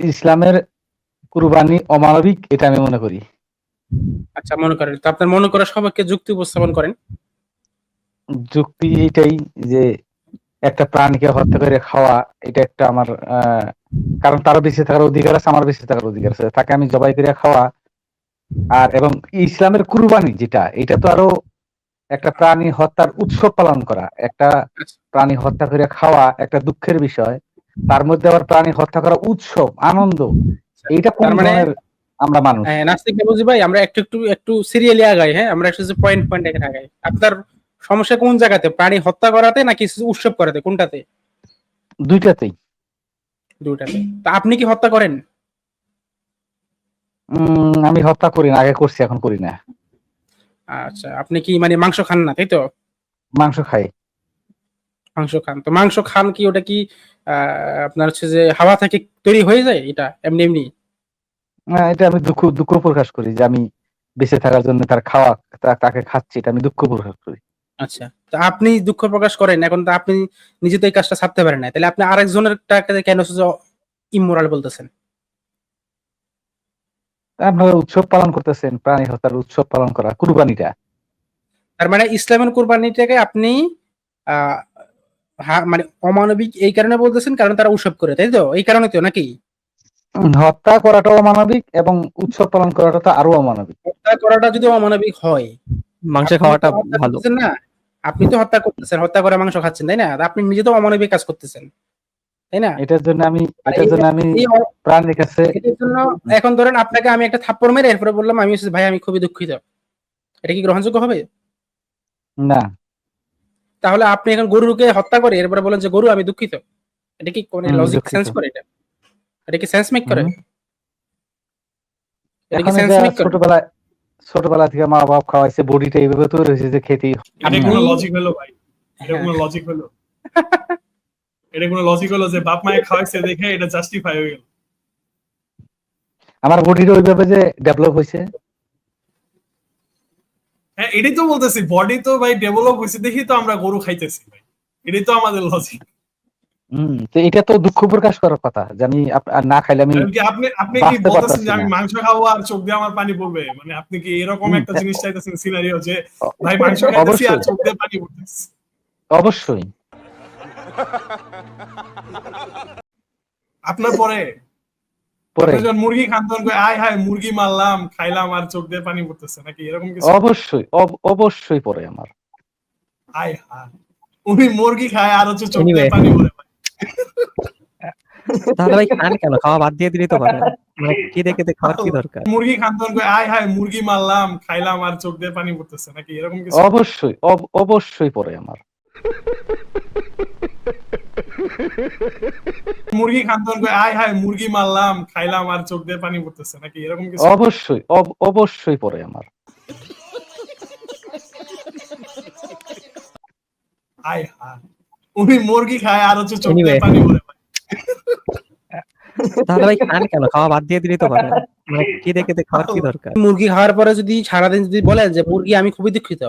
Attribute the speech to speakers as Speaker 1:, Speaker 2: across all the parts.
Speaker 1: ইসলামের কুরবানি অমানবিক এটা আমি মনে করি।
Speaker 2: আচ্ছা মনে করেন। তো আপনার মনে করা সবাইকে যুক্তি উপস্থাপন করেন।
Speaker 1: যুক্তি এটাই যে একটা প্রাণীকে হত্যা করে খাওয়া এটা একটা আমার কারণ তারও বেঁচে থাকার অধিকার আছে আমার বেঁচে থাকার অধিকার আছে। তাকে আমি জবাই করে খাওয়া। আর এবং ইসলামের কুরবানি যেটা এটা তো আরও একটা প্রাণী হত্যার উৎসব পালন করা। একটা প্রাণী হত্যা করে খাওয়া একটা দুঃখের বিষয়। তার মধ্যে আবার প্রাণী হত্যা করা উৎসব আনন্দ এইটা কোন
Speaker 2: মানে-
Speaker 1: ধরনের আমরা মানুষ?
Speaker 2: হ্যাঁ নাস্তিক বাবুজি ভাই আমরা একটু একটু একটু সিরিয়ালি আগাই হ্যাঁ? আমরা একটু পয়েন্ট পয়েন্ট এখানে আগাই। আপনার সমস্যা কোন জায়গাতে? প্রাণী হত্যা করাতে নাকি উৎসব করাতে? কোনটাতে?
Speaker 1: দুইটাতেই।
Speaker 2: দুটাতে তা আপনি কি হত্যা করেন?
Speaker 1: আমি হত্যা করি না আগে করছি এখন করি না।
Speaker 2: আচ্ছা আপনি কি মানে মাংস খান না তাই তো?
Speaker 1: মাংস খাই।
Speaker 2: মাংস খান। তো মাংস খান কি ওটা কি আপনার হচ্ছে যে হাওয়া থেকে তৈরি হয়ে যায় এটা? এমনি এমনি?
Speaker 1: এটা আমি দুঃখ দুঃখ প্রকাশ করি যে আমি বেঁচে থাকার জন্য তার খাওয়া তাকে খাচ্ছি এটা আমি দুঃখ প্রকাশ করি।
Speaker 2: আচ্ছা তো আপনি দুঃখ প্রকাশ করেন এখন তো আপনি নিজে তো এই কাজটা ছাড়তে পারেন না। তাহলে আপনি আরেকজনের টাকা কেন ইমোরাল বলতেছেন?
Speaker 1: আপনারা উৎসব পালন করতেছেন প্রাণী হত্যার উৎসব পালন করা কুরবানিটা।
Speaker 2: তার মানে ইসলামের কুরবানিটাকে আপনি মানে অমানবিক এই কারণে বলতেছেন কারণ তারা উৎসব করে তাই তো? এই কারণে তো নাকি?
Speaker 1: হত্যা করাটা অমানবিক এবং উৎসব পালন করাটা তো আরও অমানবিক।
Speaker 2: হত্যা করাটা যদি অমানবিক হয়
Speaker 3: মাংস খাওয়াটা ভালো।
Speaker 2: না আপনি তো হত্যা করতেছেন হত্যা করে মাংস খাচ্ছেন তাই না? আপনি নিজে তো অমানবিক কাজ করতেছেন তাই না?
Speaker 1: এটার জন্য আমি এটার জন্য আমি
Speaker 2: এটার জন্য এখন ধরেন আপনাকে আমি একটা থাপ্পড় মেরে এরপরে বললাম আমি ভাই আমি খুবই দুঃখিত। এটা কি গ্রহণযোগ্য হবে?
Speaker 1: না।
Speaker 2: তাহলে আপনি এখন গরুকে হত্যা করে এরপরে বলেন যে গরু আমি দুঃখিত। এটা কি কোন লজিক সেন্স করে এটা? এটা কি সেন্স মেক করে? এটা কি সেন্স মেক করে?
Speaker 1: ছোটবেলায় ছোটবেলা থেকে মা বাবা খাওয়াইছে বডিটা এইভাবে তৈরি হয়েছে যে খেতেই
Speaker 4: এটা কোনো লজিক হলো ভাই? এটা। কোনো লজিক হলো? এটা কোনো লজিক হলো যে বাপ মায়ের খাওয়াইছে দেখে এটা জাস্টিফাই হয়ে গেল?
Speaker 1: আমার বডিটা ওইভাবে যে ডেভেলপ হয়েছে।
Speaker 4: হ্যাঁ এটাই তো বলতেছি বডি তো ভাই ডেভেলপ হয়েছে দেখি তো আমরা গরু খাইতেছি ভাই। এটাই তো আমাদের লজিক
Speaker 1: হম তো এটা তো দুঃখ প্রকাশ করার কথা যে আমি না খাইলে আমি
Speaker 4: আপনি আপনি কি বলতেছেন যে আমি মাংস খাব আর চোখ দিয়ে আমার পানি পড়বে? মানে আপনি কি এরকম একটা জিনিস চাইতেছেন সিনারিও যে ভাই মাংস খাইতেছি আর চোখ দিয়ে পানি পড়তেছে?
Speaker 1: অবশ্যই।
Speaker 4: আপনার পরে? মুরগি আয় হায় মুরগি মারলাম খাইলাম আর চোখ দিয়ে পানি পড়তেছে। নাকি এরকম কিছু?
Speaker 1: অবশ্যই অব- অবশ্যই পরে আমার।
Speaker 4: আয় হায় উনি মুরগি খায় আর হচ্ছে চোখ দিয়ে পানি পড়ে।
Speaker 3: তাহলে ভাই খান কেন? খাওয়া বাদ দিয়ে দিলেই তো পারেন মানে কি দেখে দেখে খাওয়ার কি দরকার?
Speaker 4: মুরগি খান তখন কই, আয় হায় মুরগি মারলাম খাইলাম আর চোখ দিয়ে পানি পড়তেছে। নাকি এরকম কিছু?
Speaker 1: অবশ্যই অব- অবশ্যই পরে আমার।
Speaker 4: মুরগি খান তখন আয় হায় মুরগি মারলাম খাইলাম আর চোখ দিয়ে পানি পড়তেছে। নাকি এরকম কিছু?
Speaker 1: অবশ্যই অব- অবশ্যই পরে আমার।
Speaker 4: আয় হায়। উনি মুরগি খায় আর হচ্ছে চোখ দিয়ে পানি পড়ে।
Speaker 3: তাহলে ভাই খান কেন? খাওয়া বাদ দিয়ে দিলেই তো পারেন কি দেখে দেখে খাওয়ার কি দরকার?
Speaker 2: মুরগি খাওয়ার পরে যদি সারাদিন যদি বলেন যে মুরগি আমি খুবই দুঃখিত।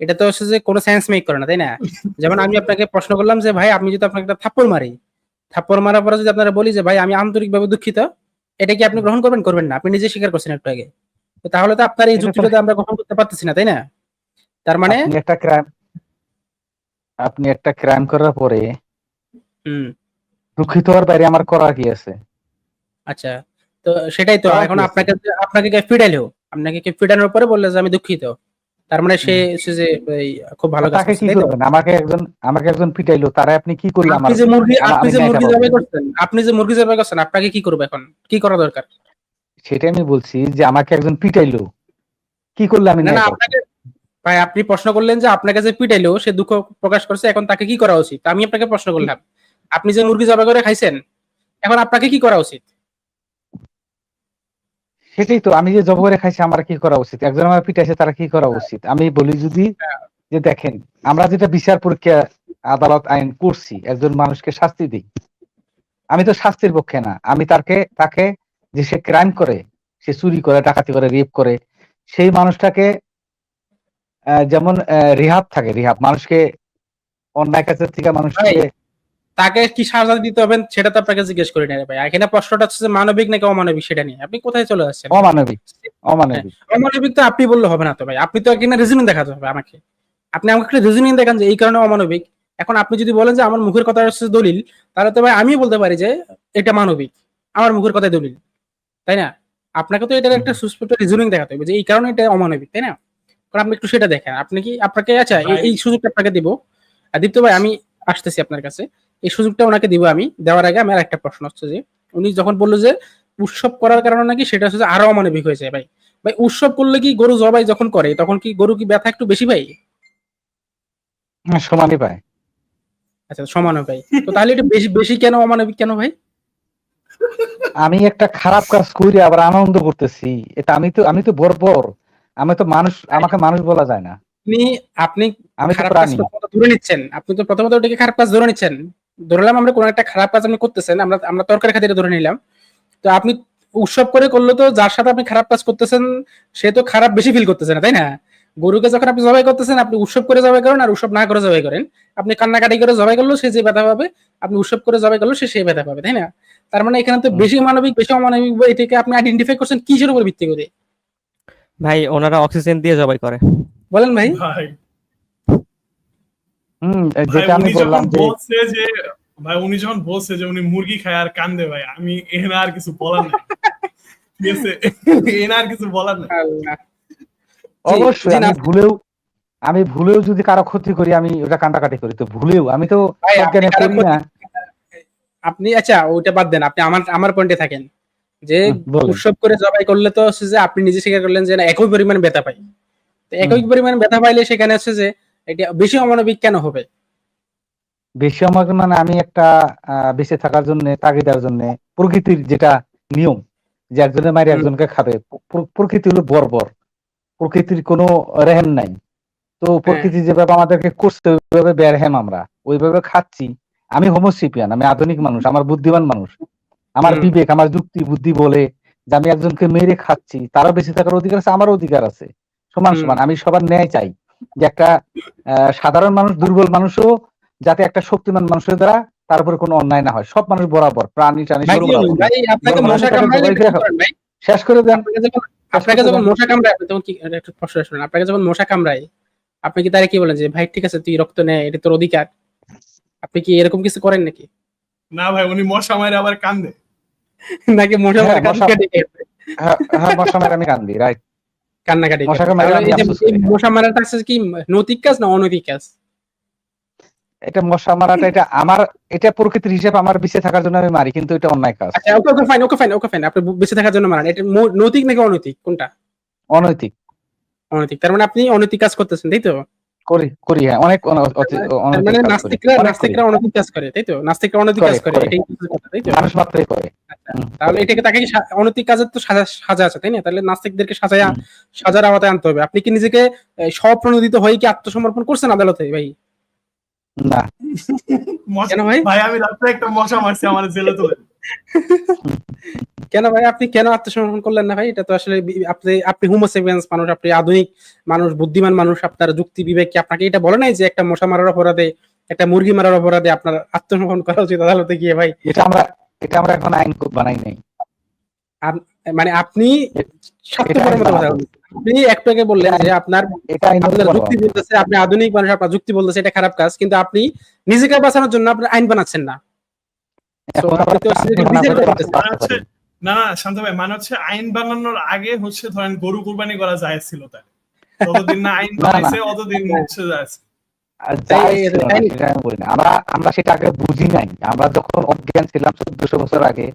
Speaker 2: এটা তো হচ্ছে যে কোনো সেন্স মেক করে না তাই না? যেমন আমি আপনাকে প্রশ্ন করলাম যে ভাই আমি যদি আপনাকে একটা থাপ্পড় মারি থাপ্পড় মারার পরে যদি আপনারা বলি যে ভাই আমি আন্তরিকভাবে দুঃখিত এটা কি আপনি গ্রহণ করবেন? করবেন না আপনি নিজে স্বীকার করছেন একটু আগে। তাহলে তো আপনার এই যুক্তিটা তো আমরা গ্রহণ করতে পারতেছি না তাই না? তার মানে
Speaker 1: আপনি একটা ক্রাইম আপনি একটা ক্রাইম করার পরে
Speaker 2: হুম।
Speaker 1: দুঃখিত হওয়ার বাইরে আমার করার কি আছে?
Speaker 2: আচ্ছা তো সেটাই তো এখন আপনাকে আপনাকে কে ফিডাইলো? আপনাকে কে ফিডানোর পরে বললে যে আমি দুঃখিত। তার মানে সে যে খুব ভালো কাজ করছে,
Speaker 1: আমাকে একজন আমাকে একজন পিটাইলো। তারা আপনি কি করলেন আমার
Speaker 2: আপনি যে মুরগি আপনি যে মুরগি জবাই করছেন আপনি যে মুরগি জবাই করছেন আপনাকে কি করবে এখন? কি করা দরকার?
Speaker 1: সেটা আমি বলছি যে আমাকে একজন পিটাইলো। কি করলাম আমি
Speaker 2: না না আপনাকে ভাই আপনি প্রশ্ন করলেন যে আপনাকে যে পিটাইলো সে দুঃখ প্রকাশ করছে এখন তাকে কি করা উচিত? আমি আপনাকে প্রশ্ন করলাম। আপনি যে মুরগি জবাই করে খাইছেন এখন আপনাকে কি করা উচিত?
Speaker 1: সেটাই তো আমি যে জব করে খাইছি আমার কি করা উচিত? একজন আমার পিটাইছে তারা কি করা উচিত? আমি বলি যদি যে দেখেন আমরা যেটা বিচার পরীক্ষা আদালত আইন করছি একজন মানুষকে শাস্তি দিই। আমি তো শাস্তির পক্ষে না। আমি তাকে তাকে যে সে ক্রাইম করে সে চুরি করে ডাকাতি করে রেপ করে সেই মানুষটাকে আহ, যেমন রিহাব থাকে রিহাব। মানুষকে অন্যায় কাজের থেকে মানুষকে
Speaker 2: তাকে কি সাজা দিতে হবে সেটা তো আপনাকে জিজ্ঞেস করি না ভাই। এখানে প্রশ্নটা হচ্ছে মানবিক নাকি অমানবিক সেটা নিয়ে। আপনি কোথায় চলে যাচ্ছেন
Speaker 1: অমানবিক। অমানবিক।
Speaker 2: অমানবিক তো আপনি বললে হবে না তো ভাই। আপনি তো এখানে রিজনিং দেখাতে হবে আমাকে। আপনি আমাকে একটা রিজনিং দেখান যে এই কারণে অমানবিক। এখন আপনি যদি বলেন যে আমার মুখের কথা হচ্ছে দলিল তাহলে তো ভাই আমি বলতে পারি যে এটা মানবিক। আমার মুখের কথাই দলিল। তাই না? আপনাকে তো এটার একটা সুস্পষ্ট রিজনিং দেখাতে হবে যে এই কারণে এটা অমানবিক তাই না? কারণ আপনি একটু সেটা দেখেন। আপনি কি আপনাকে আচ্ছা এই- সুযোগটা আপনাকে দিব। দীপ্ত ভাই আমি আসতেছি আপনার কাছে। এই সুযোগটা ওনাকে দিব আমি। দেওয়ার আগে আমার একটা প্রশ্ন হচ্ছে যে উনি যখন বলল যে উৎসব করার কারণে নাকি সেটা হচ্ছে আরও অমানবিক হয়ে যায় ভাই। ভাই উৎসব করলে কি গরু জবাই যখন করে তখন কি গরু কি ব্যথা একটু বেশি পাই
Speaker 1: সমানই পায়।
Speaker 2: আচ্ছা সমান পাই তো তাহলে এটা বেশি বেশি কেন অমানবিক কেন ভাই?
Speaker 1: আমি একটা খারাপ কাজ করি আবার আনন্দ করতেছি। এটা আমি তো আমি তো বর্বর। আমি তো মানুষ আমাকে মানুষ বলা যায় না।
Speaker 2: আপনি আপনি
Speaker 1: আমি
Speaker 2: খারাপ কাজ ধরে নিচ্ছেন। আপনি তো প্রথমত ওটাকে খারাপ কাজ ধরে নিচ্ছেন। ধরলাম আমরা কোন একটা খারাপ কাজ আপনি করতেছেন আমরা আমরা তরকারি খাতিরে ধরে নিলাম। তো আপনি উৎসব করে করলে তো যার সাথে আপনি খারাপ কাজ করতেছেন সে তো খারাপ বেশি ফিল করতেছে না তাই না? গরুকে যখন আপনি জবাই করতেছেন আপনি উৎসব করে জবাই করেন আর উৎসব না করে জবাই করেন। আপনি কান্নাকাটি করে জবাই করলেও সে যে ব্যথা পাবে আপনি উৎসব করে জবাই করলেও সে সেই ব্যথা পাবে তাই না? তার মানে এখানে তো বেশি মানবিক বেশি অমানবিক বা এটাকে আপনি আইডেন্টিফাই করছেন কিসের উপর ভিত্তি করে?
Speaker 3: ভাই ওনারা অক্সিজেন দিয়ে জবাই করে।
Speaker 2: বলেন ভাই।
Speaker 4: ভাই
Speaker 1: হম যেটা আমি বললাম যে
Speaker 4: ভাই উনি যখন বলছে যে উনি মুরগি খায় আর কান্দে ভাই আমি আর কিছু বলার নাই। ঠিক আছে? এখানে আর কিছু বলার নাই।
Speaker 1: অবশ্যই আমি ভুলেও আমি ভুলেও যদি কারও ক্ষতি করি আমি ওটা কান্দাকাটি করি তো ভুলেও আমি তো
Speaker 2: করি
Speaker 1: না।
Speaker 2: আপনি আচ্ছা ওইটা বাদ দেন আপনি আমার আমার পয়েন্টে থাকেন। যে উৎসব করে জবাই করলে তো হচ্ছে যে আপনি নিজে স্বীকার করলেন যে না একই পরিমাণ ব্যথা পাই। তো একই পরিমাণ ব্যথা পাইলে সেখানে হচ্ছে যে এটা বেশি অমানবিক কেন হবে?
Speaker 1: বেশি আমার মানে আমি একটা বেঁচে থাকার জন্য তাগিদার জন্য প্রকৃতির যেটা নিয়ম যে একজনের
Speaker 2: হুম।
Speaker 1: একজনকে খাবে প্রকৃতি হলো বর্বর প্রকৃতির কোনো রেহেম নাই। তো
Speaker 2: হ্যাঁ।
Speaker 1: প্রকৃতি যেভাবে আমাদেরকে করছে ওইভাবে বেরহেম আমরা ওইভাবে খাচ্ছি। আমি হোমোসিপিয়ান আমি আধুনিক মানুষ আমার বুদ্ধিমান মানুষ। আমার বিবেক আমার যুক্তি বুদ্ধি বলে যে আমি একজনকে মেরে খাচ্ছি তারও বেঁচে থাকার অধিকার আছে আমারও অধিকার আছে। সমান সমান আমি সবার ন্যায় চাই। যে একটা আহ, সাধারণ মানুষ দুর্বল মানুষও যাতে একটা শক্তিমান মানুষের দ্বারা তার উপরে কোনো অন্যায় না হয়। সব মানুষ বরাবর প্রাণী টানি শেষ করে দেন।
Speaker 2: আপনাকে যখন মশা কামড়ায় আপনি তখন কি একটু প্রশ্ন শুনুন আপনাকে যখন মশা কামড়ায় আপনি কি তারে কি বলেন যে ভাই ঠিক আছে তুই রক্ত নে এটা তোর অধিকার। আপনি কি এরকম কিছু করেন নাকি?
Speaker 4: না ভাই উনি মশা মারে আবার কান্দে।
Speaker 2: নাকি মশা
Speaker 1: হ্যাঁ,
Speaker 2: মারা
Speaker 1: মশা- হ্যাঁ হ্যাঁ মশা মেরে আমি কান্দি রাইট
Speaker 2: কান্নাকাটি। মশা মারাটা হচ্ছে কি? নৈতিক কাজ না অনৈতিক কাজ?
Speaker 1: এটা মশা মারাটা এটা আমার এটা প্রকৃতির হিসাব আমার বেঁচে থাকার জন্য আমি মারি কিন্তু এটা অন্যায় কাজ।
Speaker 2: আচ্ছা okay okay fine okay fine okay fine আপনি বেঁচে থাকার জন্য মারান। এটা নৈতিক নাকি অনৈতিক? কোনটা?
Speaker 1: অনৈতিক।
Speaker 2: অনৈতিক। তার মানে আপনি অনৈতিক কাজ করতেছেন তাই তো?
Speaker 1: করি করি হ্যাঁ অনেক
Speaker 2: মানে নাস্তিকরা নাস্তিকরা অনৈতিক কাজ করে তাই তো? নাস্তিকরা অনৈতিক কাজ করে। এটাই তাই তো?
Speaker 1: মানুষ মাত্রই করে।
Speaker 2: তাহলে এটাকে তাকে অনৈতিক কাজের তো সাজা সাজা আছে তাই না? তাহলে নাস্তিকদেরকে সাজায়া। সাজার আওতায় আনতে হবে। আপনি কি নিজেকে স্বপ্রণোদিত হয়ে কি আত্মসমর্পণ করছেন আদালতে ভাই?
Speaker 1: না।
Speaker 2: কেন ভাই?
Speaker 4: ভাই আমি একটা মশা মারছি আমার জেলে তুলে।
Speaker 2: কেন ভাই? আপনি কেন আত্মসমর্পণ করলেন না ভাই? এটা তো আসলে আপনি আপনি হোমোসেপিয়েন্স মানুষ আপনি আধুনিক মানুষ বুদ্ধিমান মানুষ আপনার যুক্তি বিবেক কি আপনাকে এটা বলে নাই যে একটা মশা মারার অপরাধে একটা মুরগি মারার অপরাধে আপনার আত্মসমর্পণ করা উচিত আদালতে গিয়ে ভাই?
Speaker 1: এটা আমরা এটা আমরা এখন আইন বানাই নাই।
Speaker 2: মানে আপনি। আপনি একটু আগে বললেন যে আপনার যুক্তি বলতেছে আপনি আধুনিক মানুষ আপনার যুক্তি বলতেছে এটা খারাপ কাজ কিন্তু আপনি নিজেকে বাঁচানোর জন্য আপনার আইন বানাচ্ছেন না।
Speaker 4: না না শান্ত ভাই মানে হচ্ছে আইন বানানোর আগে হচ্ছে ধরেন গরু কুরবানি করা যায় ছিল তার যতদিন না আইন। বানাইছে অতদিন হচ্ছে যায়
Speaker 1: না। আমরা আমরা সেটা আগে বুঝি নাই। আমরা যখন অজ্ঞান ছিলাম চোদ্দশো বছর আগে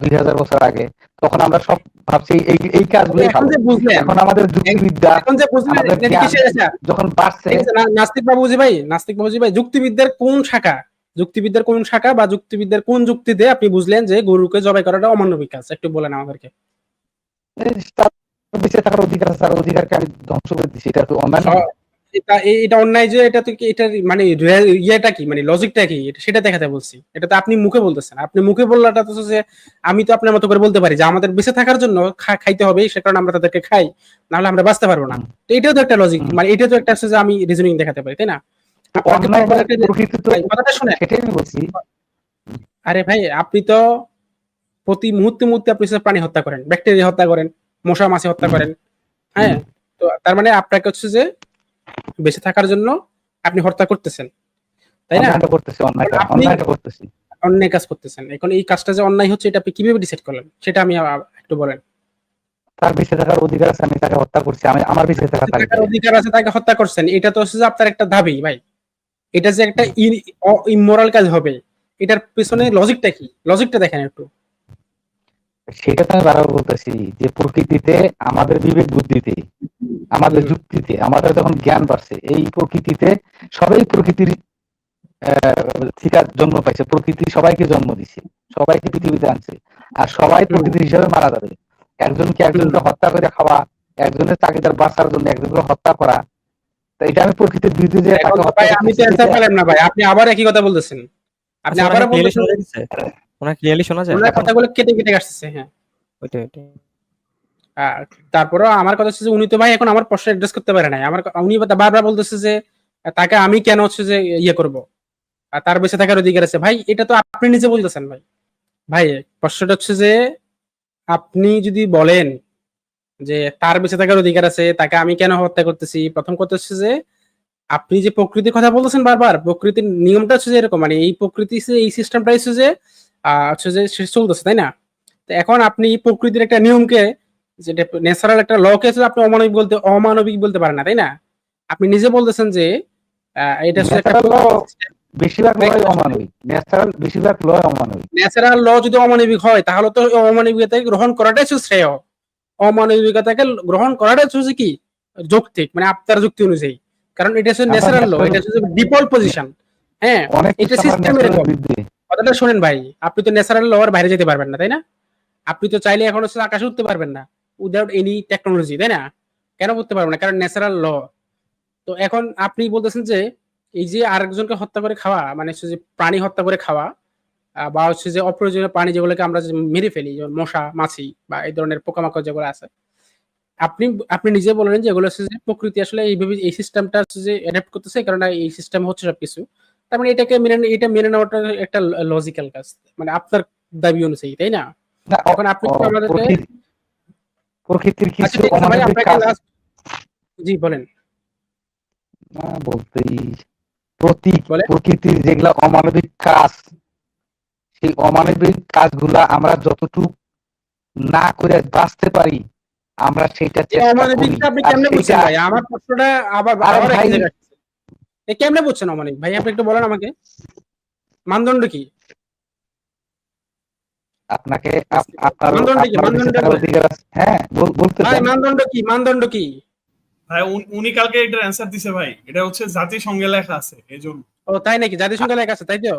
Speaker 1: দুই হাজার বছর আগে তখন আমরা সব ভাবছি এই এই কাজগুলো
Speaker 2: এখন
Speaker 1: আমাদের যুক্তিবিদ্যা
Speaker 2: আচ্ছা,
Speaker 1: যখন বাড়ছে
Speaker 2: নাস্তিক বাবুজি ভাই নাস্তিক বাবুজি ভাই যুক্তিবিদ্যার কোন শাখা? যুক্তিবিদ্যার কোন শাখা বা যুক্তিবিদ্যার কোন যুক্তিতে আপনি বুঝলেন যে গরুকে জবাই করাটা অমানবিক কাজ একটু বলেন আমাদেরকে।
Speaker 1: বেঁচে থাকার অধিকার আছে তার অধিকারকে আমি ধ্বংস করে দিচ্ছি এটা তো অন্যায় না?
Speaker 2: এটা অন্যায় যে এটা তো এটা মানে ইয়েটা কি? মানে লজিকটা কি? সেটা দেখাতে বলছি। এটা তো আপনি মুখে বলতেছেন। আপনি মুখে বললাটা তো যে আমি তো আপনার মতো করে বলতে পারি যে আমাদের বেঁচে থাকার জন্য খাইতে হবে সে কারণে আমরা তাদেরকে খাই নাহলে আমরা বাঁচতে পারব না। তো এটাও তো একটা লজিক মানে এটা তো একটা যে আমি রিজনিং দেখাতে পারি তাই না? আরে ভাই আপনি তো প্রতি মুহূর্তে মুহূর্তে আপনি প্রাণী হত্যা করেন ব্যাকটেরিয়া হত্যা করেন মশা মাছি হত্যা করেন হ্যাঁ? তো তার মানে আপনাকে হচ্ছে যে বেঁচে থাকার জন্য আপনি হত্যা করতেছেন তাই না?
Speaker 1: করতেছি অন্যায়টা করতেছি।
Speaker 2: অন্যায় কাজ করতেছেন। এখন এই কাজটা যে অন্যায় হচ্ছে এটা আপনি কীভাবে ডিসাইড করলেন? সেটা আমি একটু বলেন।
Speaker 1: তার বেঁচে থাকার অধিকার আছে আমি তাকে হত্যা করছি আমি আমার বেঁচে
Speaker 2: থাকার অধিকার আছে তাকে হত্যা করছেন। এটা তো হচ্ছে যে আপনার একটা দাবি ভাই। এটা যে একটা ইমোরাল কাজ হবে এটার পেছনে লজিকটা কি? লজিকটা দেখেন একটু।
Speaker 1: সেটা তো আমি বারবার বলতেছি যে প্রকৃতিতে আমাদের বিবেক বুদ্ধিতে আমাদের যুক্তিতে আমাদের যখন জ্ঞান বাড়ছে এই প্রকৃতিতে সবাই প্রকৃতির জন্ম পাইছে প্রকৃতি সবাইকে জন্ম দিছে সবাইকে পৃথিবীতে আনছে আর সবাই। প্রকৃতির হিসাবে মারা যাবে একজনকে একজনকে হত্যা করে খাওয়া একজনের চাকরিদার বাঁচার জন্য একজনকে হত্যা করা তো এটা আমি প্রকৃতির বিরুদ্ধে যে
Speaker 2: আমি তো অ্যান্সার পেলাম না ভাই আপনি আবার একই কথা বলতেছেন আপনি
Speaker 3: আচ্ছা,
Speaker 2: আবার বলতেছেন
Speaker 3: শোনা যাচ্ছে ওনার ক্লিয়ারলি শোনা যায়?
Speaker 2: ওনার কথাগুলো কেটে কেটে আসতেছে হ্যাঁ।
Speaker 3: ওইটাই ওইটাই।
Speaker 2: আর তারপরেও আমার কথা হচ্ছে যে উনি তো ভাই এখন আমার প্রশ্ন অ্যাড্রেস করতে পারে নাই। আমার উনি বারবার বলতেছে যে তাকে আমি কেন হচ্ছে যে ইয়ে করব? আর তার বেঁচে থাকার অধিকার আছে। ভাই এটা তো আপনি নিজে বলতেছেন ভাই। ভাই প্রশ্নটা হচ্ছে যে আপনি যদি বলেন যে তার বেঁচে থাকার অধিকার আছে তাকে আমি কেন হত্যা করতেছি? প্রথম কথা হচ্ছে যে আপনি যে প্রকৃতির কথা বলতেছেন বারবার প্রকৃতির নিয়মটা হচ্ছে যে এরকম। মানে এই প্রকৃতি এই সিস্টেমটা হচ্ছে যে হচ্ছে যে চলতেছে তাই না? তো এখন আপনি প্রকৃতির একটা নিয়মকে যেটা ন্যাচারাল একটা লকে আছে আপনি অমানবিক বলতে অমানবিক বলতে পারেন না তাই না? আপনি নিজে বলতেছেন যে এটা
Speaker 1: বেশিরভাগ লয় অমানবিক। ন্যাচারাল বেশিরভাগ লয় অমানবিক।
Speaker 2: ন্যাচারাল ল যদি অমানবিক হয় তাহলে তো অমানবিকতাকে গ্রহণ করাটাই শ্রেয়। অমানবিকতাকে গ্রহণ করাটাই হচ্ছে কি? যৌক্তিক মানে আপনার যুক্তি অনুযায়ী। কারণ এটা হচ্ছে ন্যাচারাল ল এটা হচ্ছে ডিফল্ট পজিশন হ্যাঁ এটা
Speaker 1: কিছু
Speaker 2: কথাটা শোনেন ভাই, আপনি তো ন্যাচারাল লওয়ার বাইরে যেতে পারবেন না, তাই না? আপনি তো চাইলে এখন হচ্ছে আকাশে উঠতে পারবেন না উইদাউট এনি টেকনোলজি তাই না? কেন করতে পারবেন না? কারণ ন্যাচারাল ল তো এখন আপনি বলতেছেন যে, এই যে আরেকজনকে হত্যা করে খাওয়া মানে হচ্ছে যে প্রাণী হত্যা করে খাওয়া বা হচ্ছে যে অপ্রয়োজনীয় প্রাণী যেগুলোকে আমরা মেরে ফেলি, যেমন মশা, মাছি, বা এই ধরনের পোকামাকড় যেগুলো আছে, আপনি আপনি নিজে বললেন যে এগুলো হচ্ছে যে প্রকৃতি আসলে এইভাবে এই সিস্টেমটা হচ্ছে যে অ্যাডাপ্ট করতেছে কারণ এই সিস্টেম হচ্ছে সবকিছু। তার মানে এটাকে মেনে এটা মেনে নেওয়াটা একটা লজিক্যাল কাজ। মানে আপনার দাবি অনুযায়ী তাই না? এখন আপনি আমাদেরকে-
Speaker 1: প্রকৃতির
Speaker 2: আচ্ছা
Speaker 1: কিছু
Speaker 2: জি বলেন।
Speaker 1: না, বলতেই প্রতীক প্রকৃতির যেগুলা অমানবিক কাজ সেই অমানবিক কাজগুলা আমরা যতটুকু না করে বাঁচতে পারি আমরা সেটা
Speaker 2: অমানবিকটা আপনি কেমনে বুঝছেন ভাই? আমার প্রশ্নটা আবার আবার জায়গায় কেমনে বুঝছেন অমানিক? ভাই আপনি একটু বলেন আমাকে। মানদণ্ড কি?
Speaker 1: আপনাকে
Speaker 2: মানদণ্ড কি?
Speaker 1: আছে। হ্যাঁ বলতে।
Speaker 2: মানদণ্ড কি? মানদণ্ড কি?
Speaker 4: ভাই উনি কালকে এটার অ্যান্সার দিছে ভাই। এটা হচ্ছে জাতিসংঘে লেখা আছে এই জন্য।
Speaker 2: ও তাই নাকি? জাতিসংঘে লেখা আছে তাই তো?